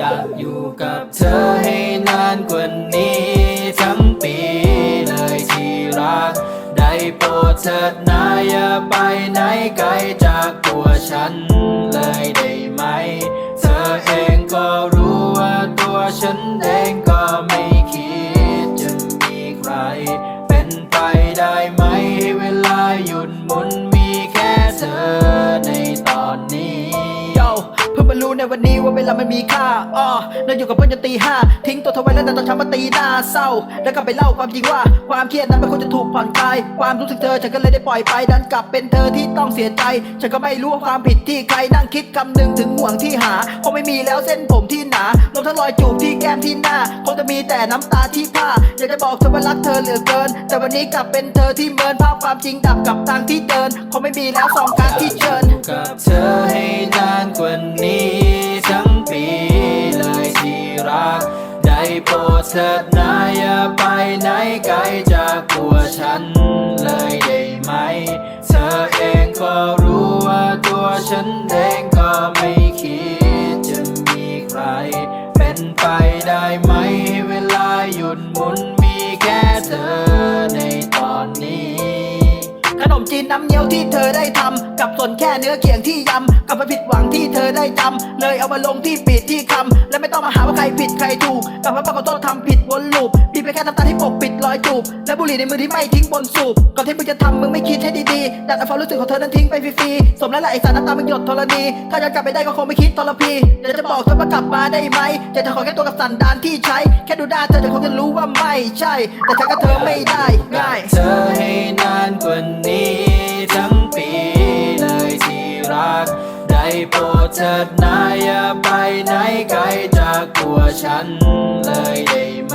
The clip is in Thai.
ยากอยู่กับเธอให้นานกว่านี้ ทั้งปีเลยที่รัก ได้โปรดเถิดนะอย่าไปไหนไกลจากตัวฉันเลยได้ไหม เธอเองก็รู้ว่าตัวฉันเองก็ไม่คิดจะมีใคร เป็นไปได้ไหม ในวันนี้ว่าเวลามันมีค่าอ้อเราอยู่กับเพื่อนจนตีห้าทิ้งตัวเธอไว้แล้วแต่ตอนเช้ามาตีหน้าเศร้า แล้วก็ไปเล่าความจริงว่า ความเครียดนั้นมันควรจะถูกผ่อนคลาย ความรู้สึกเธอฉันก็เลยได้ปล่อยไป ดันกลับเป็นเธอที่ต้องเสียใจ ฉันก็ไม่รู้ว่าความผิดที่ใครนั่งคิดคำหนึ่งถึงห่วงที่หาคงไม่มีแล้วเส้นผมที่หนารวมทั้งรอยจูบที่แก้มที่หน้าคงจะมีแต่น้ำตาที่ผ้าอยากจะบอกเธอว่ารักเธอเหลือเกิน แต่วันนี้กลับเป็นเธอที่เมินภาพความจริงดับกับทางที่เดินคงไม่มีแล้วสองการที่เชิญกับเธอให้นานกว่านี้ รัก ได้โปรดเถิดนาอย่าไปไหนไกลจากตัวฉันเลยได้ไหม เธอเองก็รู้ว่าตัวฉันเอง นมจีนน้ำเงี้ยวที่เธอได้ทำกับส่วนแค่เนื้อเขียงที่ยำกับมาผิดหวังที่เธอได้จำเลยเอามาลงที่ปิดที่คำและไม่ต้องมาหาว่าใครผิดใครถูกกับพระปรากฏทำผิดวนลูปมีไปแค่น้ำตาที่ปกปิดรอยจูบและบุหรี่ในมือที่ไม่ทิ้งบนสูบก่อนที่มึงจะทำมึงไม่คิดให้ดีๆดันเอาความรู้สึกของเธอนั้นทิ้งไปฟรีๆสมแล้วแหละไอสารน้ำตามึงหยดธรณีถ้าจะกลับไปได้ก็คงไม่คิดทรพีอยากจะบอกเธอว่ากลับมาได้ไหมอยากจะขอแค่ตัวกับสันดานที่ใช้ แค่ดูหน้าเธอจะคงจะรู้ว่าไม่ใช่ แต่ฉันกับเธอไม่ได้ง่าย โปรดเถิดนะอย่าไปไหนไกลจากตัวฉันเลยได้ไหม